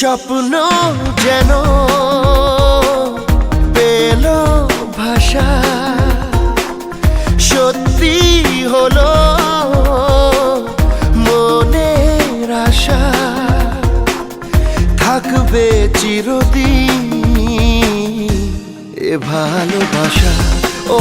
স্বপ্ন যেন পেল ভাষা। সত্যি হলো মনের আশা। থাকবে চিরদিন এ ভালোবাসা। ও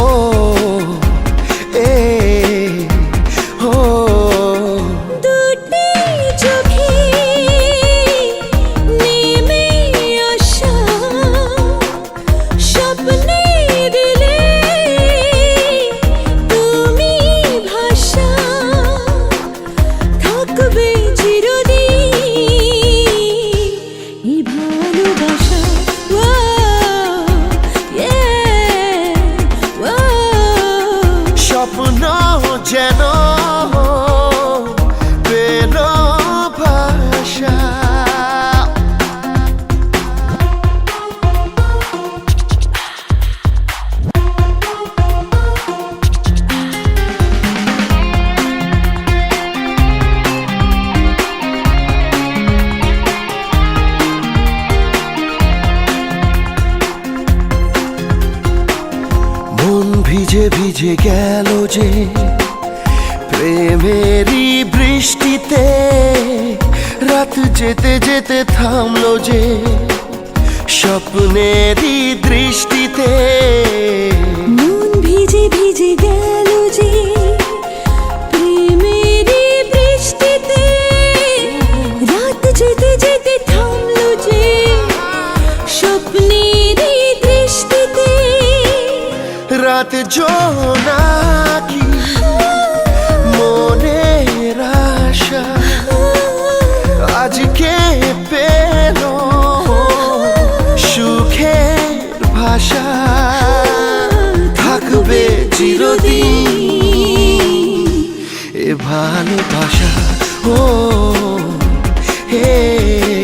যেন পেল ভাষা। ভিজে ভিজে গেল যে প্রেমেরই বৃষ্টিতে রাত যেতে যেতে থামলো যে স্বপ্নেরই দৃষ্টিতে। মন ভিজে ভিজে গেল যে প্রেমেরই বৃষ্টিতে রাত যেতে যেতে থামলো যে স্বপ্নেরই দৃষ্টিতে। রাত জোনাকি ভালোবাসা ও হে